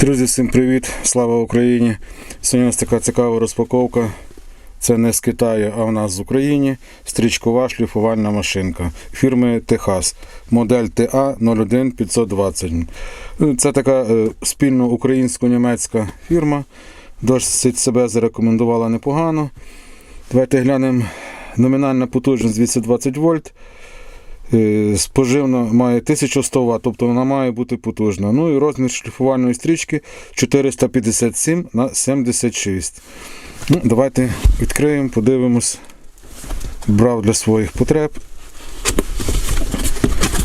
Друзі, всім привіт! Слава Україні! Сьогодні у нас така цікава розпаковка. Це не з Китаю, а в нас з України. Стрічкова шліфувальна машинка фірми Техас. Модель TA 01520. Ну, Це така е, спільно українсько-німецька фірма. Досить себе зарекомендувала непогано. Давайте глянемо. Номінальна потужність 220 вольт. Е, Споживно має 1100 Вт, тобто вона має бути потужна. Ну і розмір шліфувальної стрічки 457 на 76. Ну, давайте відкриємо, подивимось. Брав для своїх потреб.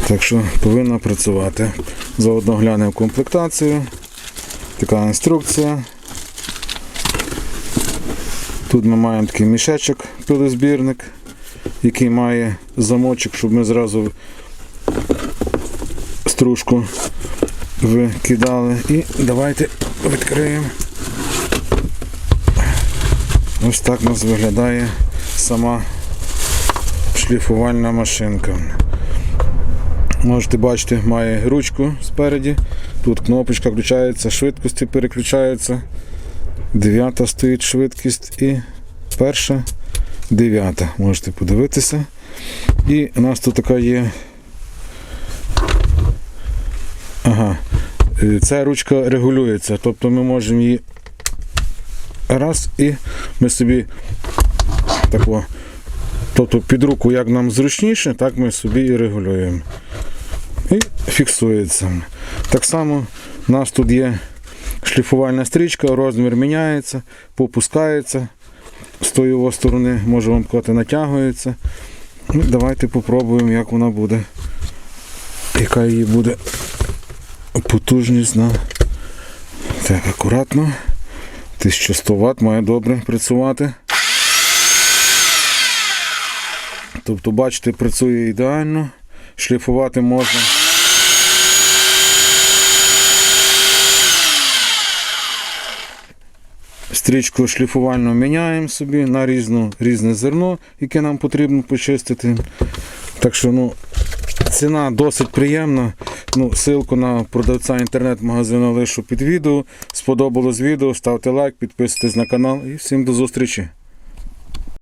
Так що повинна працювати. Заодно глянемо комплектацію. Така інструкція. Тут ми маємо такий мішечок пилозбірник який має замочок, щоб ми зразу стружку викидали. І давайте відкриємо. Ось так у нас виглядає сама шліфувальна машинка. Можете бачити, має ручку спереді. Тут кнопочка включається, швидкості переключаються. Дев'ята стоїть швидкість і перша дев'ята. Можете подивитися. І у нас тут така є. Ага. Е, Ця ручка регулюється, тобто ми можемо її раз і ми собі тако, тобто під руку як нам зручніше, так ми собі і регулюємо. І фіксується. Так само у нас тут є шліфувальна стрічка, розмір міняється, попускається з тої його сторони, може вам сказати, натягується. Ну, давайте попробуємо, як вона буде. Яка її буде потужність на так, акуратно. 1100 Вт має добре працювати. Тобто, бачите, працює ідеально. Шліфувати можна. Стрічку шліфувальну міняємо собі на різну, різне зерно, яке нам потрібно почистити. Так що ну, ціна досить приємна. Ну, Ссылку на продавця інтернет-магазину лишу під відео. Сподобалось відео, ставте лайк, підписуйтесь на канал і всім до зустрічі.